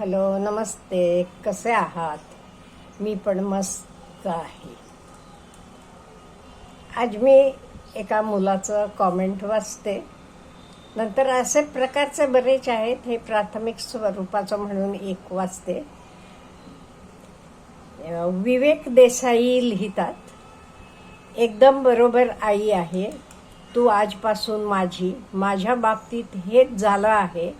Hello नमस्ते. कसे आहात? मी पण मस्त आहे. आज मी एका मुलाचं कॉमेंट वाचते. नंतर असे प्रकारचे बरेच आहेत हे प्राथमिक स्वरूपाचं म्हणून एक वाचते. विवेक देसाई लिहितात एकदम बरोबर आई आहे तू आजपासून माझी माझ्या बाबतीत हेच झालं आहे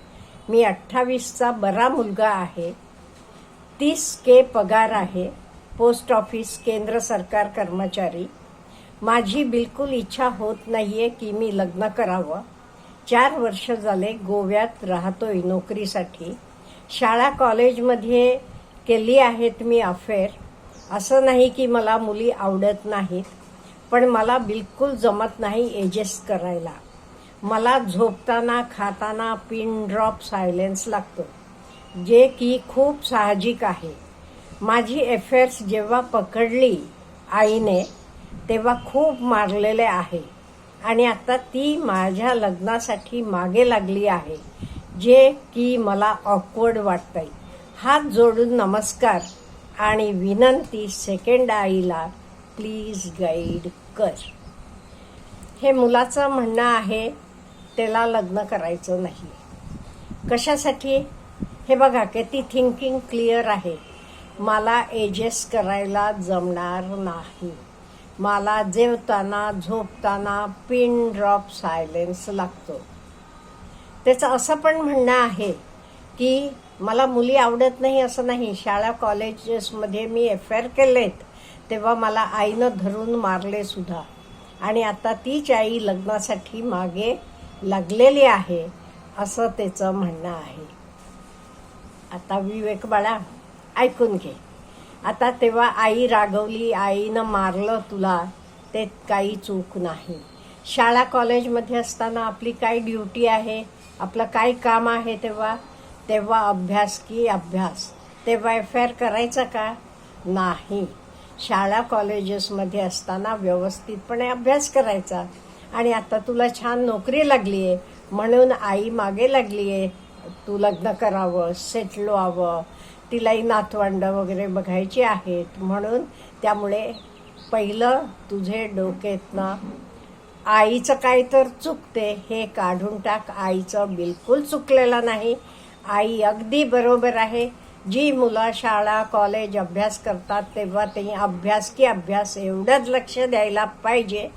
मी अठ्ठावीसचा बरा मुलगा आहे. तीस के पगार आहे. पोस्ट ऑफिस केंद्र सरकार कर्मचारी. माझी बिलकुल इच्छा होत नाहीये की मी लग्न करावं. चार वर्ष झाले गोव्यात राहतोय नोकरीसाठी. शाळा कॉलेजमध्ये केली आहेत मी अफेअर. असं नाही की मला मुली आवडत नाहीत पण मला बिलकुल जमत नाही एजेस्ट करायला. मला झोपताना खाताना पिन ड्रॉप सायलेन्स लागतो. जे की खूप साहजिक आहे. माझी अफेअर्स जेव्हा पकडली आईने तेव्हा खूप मारलेले आहे. आणि आता ती माझ्या लग्नासाठी मागे लागली आहे जे की मला ऑकवर्ड वाटतंय. हात जोडून नमस्कार आणि विनंती सेकंड आईला प्लीज गाईड कर. हे मुलाचं म्हणणं आहे त्याला लग्न करायचं नाही. कशासाठी? हे बघा की ती थिंकिंग क्लिअर आहे. मला एजेस करायला जमणार नाही. मला जेवताना झोपताना पिन ड्रॉप सायलेन्स लागतो. त्याचं असं पण म्हणणं आहे की मला मुली आवडत नाही असं नाही. शाळा कॉलेजेसमध्ये मी अफेअर केलेत तेव्हा मला आईनं धरून मारले सुद्धा. आणि आता तीच आई लग्नासाठी मागे लागलेली आहे असं त्याचं म्हणणं आहे. आता विवेक बाळा ऐकून घे. आता तेव्हा आई रागवली आईनं मारलं तुला ते काही चूक नाही. शाळा कॉलेजमध्ये असताना आपली काय ड्युटी आहे आपलं काय काम आहे तेव्हा? तेव्हा अभ्यास की अभ्यास. तेव्हा आर करायचा का? नाही. शाळा कॉलेजेसमध्ये असताना व्यवस्थितपणे अभ्यास करायचा. आणि आता तुला छान नोकरी लागली आहे म्हणून आई मागे लागली आहे तू लग्न करावं सेटल व्हावं. तिलाही नातवंड वगैरे बघायची आहेत. म्हणून त्यामुळे पहिलं तुझे डोक्यातनं आईचं काय तर चुकते हे काढून टाक. आईचं बिलकुल चुकलेलं नाही. आई अगदी बरोबर आहे. जी मुलं शाळा कॉलेज अभ्यास करतात तेव्हा ते अभ्यास की अभ्यास एवढंच लक्ष द्यायला पाहिजे.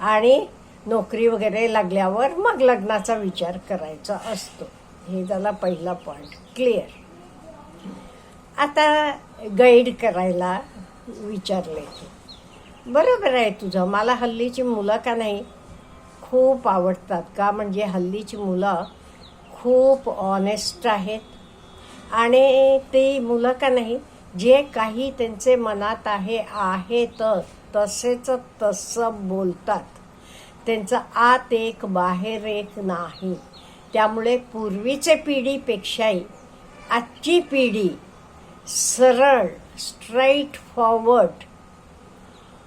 आणि नोकरी वगैरे लागल्यावर मग लग्नाचा विचार करायचा असतो. हे झाला पहिला पॉईंट क्लिअर आता गाईड करायला विचारले की बरोबर आहे तुझं. मला हल्लीची मुलं का नाही खूप आवडतात का? म्हणजे हल्लीची मुलं खूप ऑनेस्ट आहेत. आणि ते मुलं का नाही जे काही त्यांचे मनात आहे आहे तर तसेच तसं बोलतात. त्यांचं आत एक बाहेर एक नाही. त्यामुळे पूर्वीचे पिढीपेक्षाही आजची पिढी सरळ स्ट्राईट फॉरवर्ड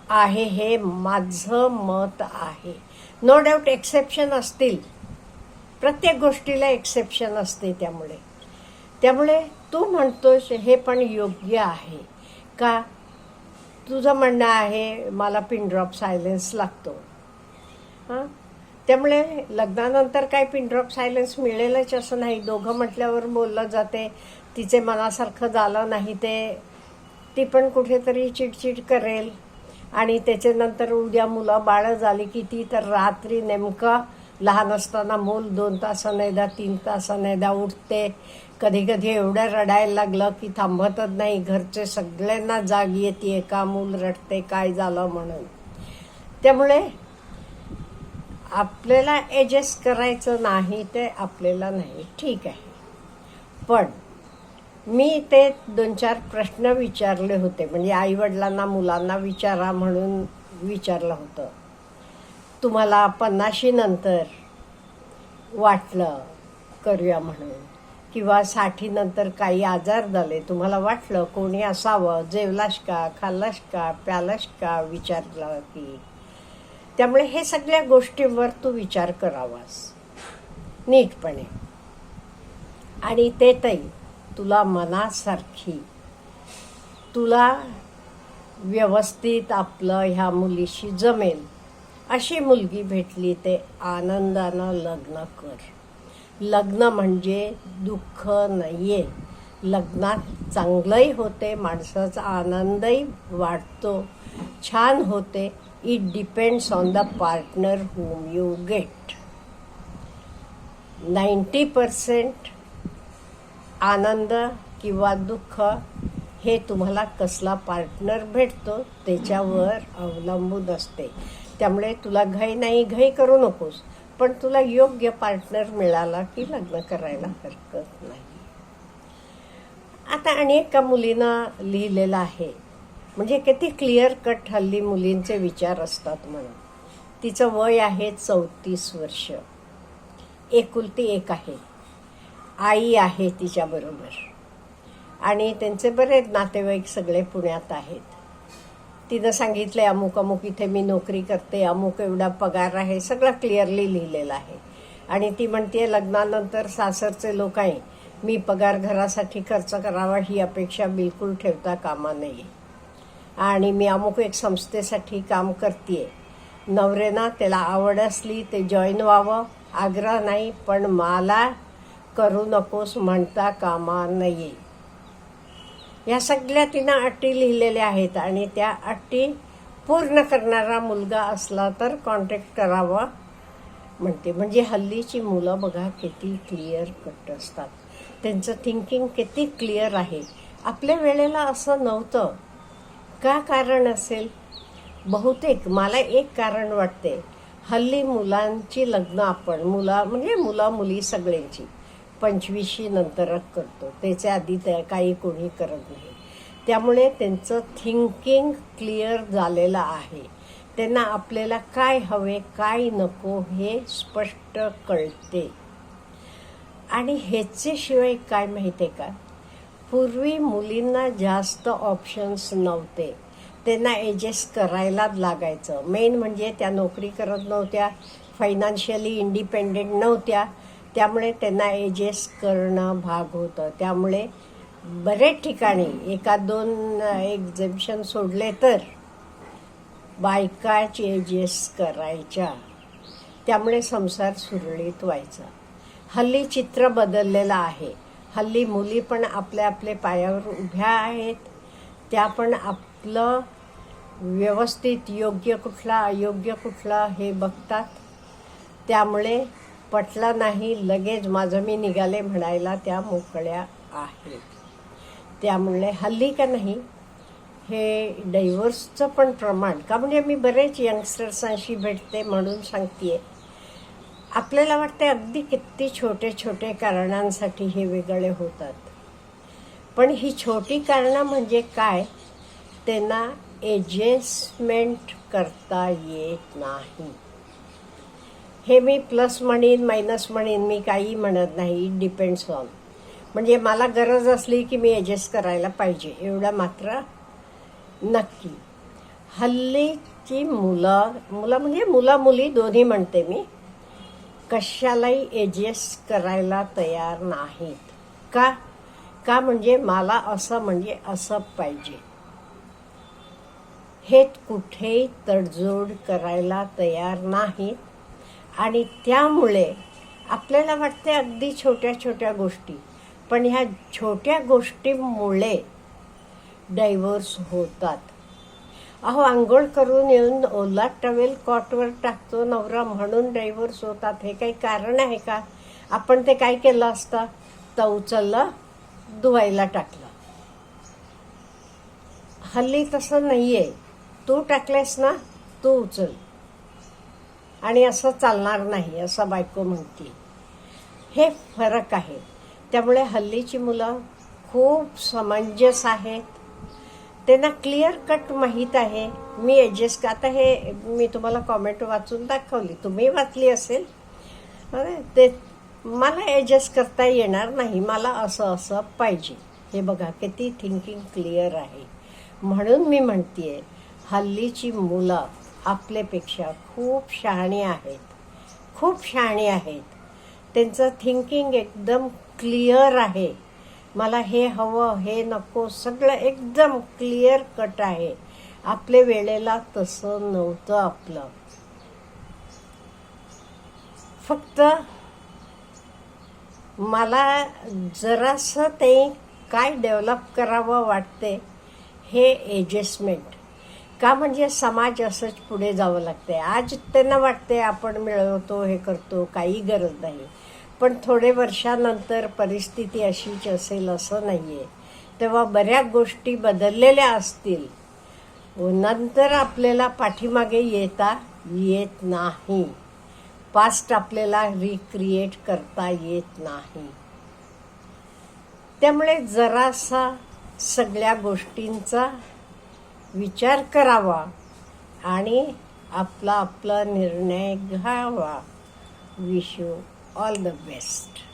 आहे हे माझं मत आहे. नो डाऊट एक्सेप्शन असतील. प्रत्येक गोष्टीला एक्सेप्शन असते त्यामुळे. त्यामुळे तू म्हणतोस हे पण योग्य आहे. का? तुझं म्हणणं आहे मला पिन ड्रॉप सायलेन्स लागतो. हां? त्यामुळे लग्नानंतर काय पिनड्रॉप सायलेन्स मिळेलच असं नाही. दोघं म्हटल्यावर बोललं जाते. तिचे मनासारखं झालं नाही ते. ती पण कुठेतरी चिडचिड करेल. आणि त्याच्यानंतर उद्या मुलं बाळं झाली की ती तर रात्री नेमकं लहान असताना मूल दोन तासानेदा तीन तासानेदा उठते. कधी कधी एवढं रडायला लागलं की थांबतच नाही. घरचे सगळ्यांना जाग येते. का मूल रडते काय झालं म्हणून. त्यामुळे आपल्याला ॲडजस्ट करायचं नाही ते आपल्याला नाही. ठीक आहे. पण मी ते दोन चार प्रश्न विचारले होते. म्हणजे आईवडिलांना मुलांना विचारा म्हणून विचारलं होतं. तुम्हाला पन्नाशी नंतर वाटलं करूया म्हणून? किंवा साठी नंतर काही आजार झाले तुम्हाला वाटलं कोणी असावं? जेवलास का? खाल्लास का? प्यालास का? विचारलं की. त्यामुळे हे सगळ्या गोष्टींवर तू विचार करावास. नीटपणे. आणि ते तई तुला मनासारखी. तुला व्यवस्थित आपलं ह्या मुलीशी जमेल. अशी मुलगी भेटली ते आनंदानं लग्न कर. लग्न म्हणजे दुःख नाहीये. लग्नात चांगलंही होते माणसाचा आनंदही वाढतो. छान होते. It depends on the partner whom you get ninety percent आनंद किंवा दुःख हे तुम्हाला कसला पार्टनर भेटतो त्याच्यावर अवलंबून असते. त्यामुळे तुला घाई नाही घाई करू नकोस. पण तुला योग्य पार्टनर मिळाला की लग्न करायला हरकत नाही. आता आणि एका मुलीनं लिहिलेलं आहे म्हणजे किती क्लिअर कट हल्ली मुलींचे विचार असतात म्हणून. तिचं वय आहे चौतीस वर्ष. एकुलती एक आहे. आई आहे तिच्याबरोबर आणि त्यांचे बरेच नातेवाईक सगळे पुण्यात आहेत. तिनं सांगितलंय अमुक अमुक इथे मी नोकरी करते अमुक एवढा पगार आहे. सगळं क्लिअरली लिहिलेलं आहे. आणि ती म्हणते लग्नानंतर सासरचे लोक आहे. मी पगार घरासाठी खर्च करावा ही अपेक्षा बिलकुल ठेवता कामा नये. आणि मी अमुक एक संस्थेसाठी काम करते नवरेना त्याला आवड असली ते जॉईन व्हावं. आग्रह नाही पण मला करू नकोस म्हणता कामा नये. या सगळ्या तिनं अटी लिहिलेल्या आहेत आणि त्या अटी पूर्ण करणारा मुलगा असला तर कॉन्टॅक्ट करावा म्हणते. म्हणजे हल्लीची मुलं बघा किती क्लिअर कट असतात. त्यांचं थिंकिंग किती क्लिअर आहे. आपल्या वेळेला असं नव्हतं. का कारण असेल? बहुतेक मला एक कारण वाटते. हल्ली मुलांची लग्न आपण मुला म्हणजे मुला मुली सगळ्यांची पंचवीशी नंतरच करतो. त्याच्या आधी त्या काही कोणी करत नाही. त्यामुळे त्यांचं थिंकिंग क्लिअर झालेलं आहे. त्यांना आपल्याला काय हवे काय नको हे स्पष्ट कळते. आणि ह्याच्याशिवाय काय माहिती आहे का? पूर्वी मुलींना जास्त ऑप्शन्स नव्हते. त्यांना ॲडजस्ट करायलाच लागायचं. मेन म्हणजे त्या नोकरी करत नव्हत्या फायनान्शियली इंडिपेंडेंट नव्हत्या. त्यामुळे त्यांना ॲडजस्ट करणं भाग होतं. त्यामुळे बरेच ठिकाणी एका दोन एक्झिबिशन सोडले तर बायकाच ॲडजस्ट करायच्या. त्यामुळे संसार सुरळीत व्हायचा. हल्ली चित्र बदललेलं आहे. हल्ली मुली पण आपल्या आपल्या पायावर उभ्या आहेत. त्या पण आपलं व्यवस्थित योग्य कुठला अयोग्य कुठला हे बघतात. त्यामुळे पटला नाही लगेच माझं मी निघाले म्हणायला त्या मोकळ्या आहेत. त्यामुळे हल्ली का नाही हे डायव्हर्सचं पण प्रमाण का म्हणजे मी बरेच यंगस्टर्सांशी भेटते म्हणून सांगते आहे आपल्याला वाटते अगदी किती छोटे छोटे कारणांसाठी हे वेगळे होतात. पण ही छोटी कारणं म्हणजे काय? त्यांना एडजस्टमेंट करता येत नाही. हे मी प्लस म्हणीन मायनस म्हणीन मी काही म्हणत नाही. इट डिपेंड्स ऑन म्हणजे मला गरज असली की मी ॲडजस्ट करायला पाहिजे. एवढं मात्र नक्की. हल्लीची मुलं मुलं म्हणजे मुला मुली दोन्ही म्हणते मी. कशालाही एडजस्ट करायला तयार नाहीत. का? का म्हणजे मला असं म्हणजे असं पाहिजे. हे कुठेही तडजोड करायला तयार नाहीत. आणि त्यामुळे आपल्याला वाटते अगदी छोट्या छोट्या गोष्टी. पण ह्या छोट्या गोष्टीमुळे डायव्होर्स होतात. अहो आंघोळ करून येऊन ओला टवेल कॉटवर टाकतो नवरा म्हणून ड्रायव्हर होतात हे काही कारण आहे का? आपण ते काय केलं असतं? तर उचललं धुवायला टाकलं. हल्ली तसं नाही आहे तू टाकलेस ना तू उचल. आणि असं चालणार नाही असं बायको म्हणते. हे फरक आहे. त्यामुळे हल्लीची मुलं खूप समंजस आहेत. त्यांना क्लिअर कट माहीत आहे. मी ॲडजस्ट आता हे मी तुम्हाला कॉमेंट वाचून दाखवली. तुम्ही वाचली असेल. ते मला ॲडजस्ट करता येणार नाही. मला असं असं पाहिजे. हे बघा किती थिंकिंग क्लिअर आहे. म्हणून मी म्हणते हल्लीची मुलं आपल्यापेक्षा खूप शहाणी आहेत. खूप शहाणी आहेत. त्यांचं थिंकिंग एकदम क्लिअर आहे. मला हे हवं हे नको सगळं एकदम क्लिअर कट आहे. आपल्या वेळेला तसं नव्हतं आपलं. फक्त मला जरासं ते काय डेव्हलप करावं वाटते हे एडजस्टमेंट का म्हणजे समाज असंच पुढे जावं लागते आज त्यांना वाटते आपण मिळवतो हे करतो काही गरज नाही. पण थोडे वर्षानंतर परिस्थिती अशीच असेल असं नाही आहे तेव्हा बऱ्याच गोष्टी बदललेल्या असतील. नंतर आपल्याला पाठीमागे येता येत नाही. पास्ट आपल्याला रिक्रिएट करता येत नाही. त्यामुळे जरासा सगळ्या गोष्टींचा विचार करावा आणि आपला आपला निर्णय घ्यावा. Wish all the best.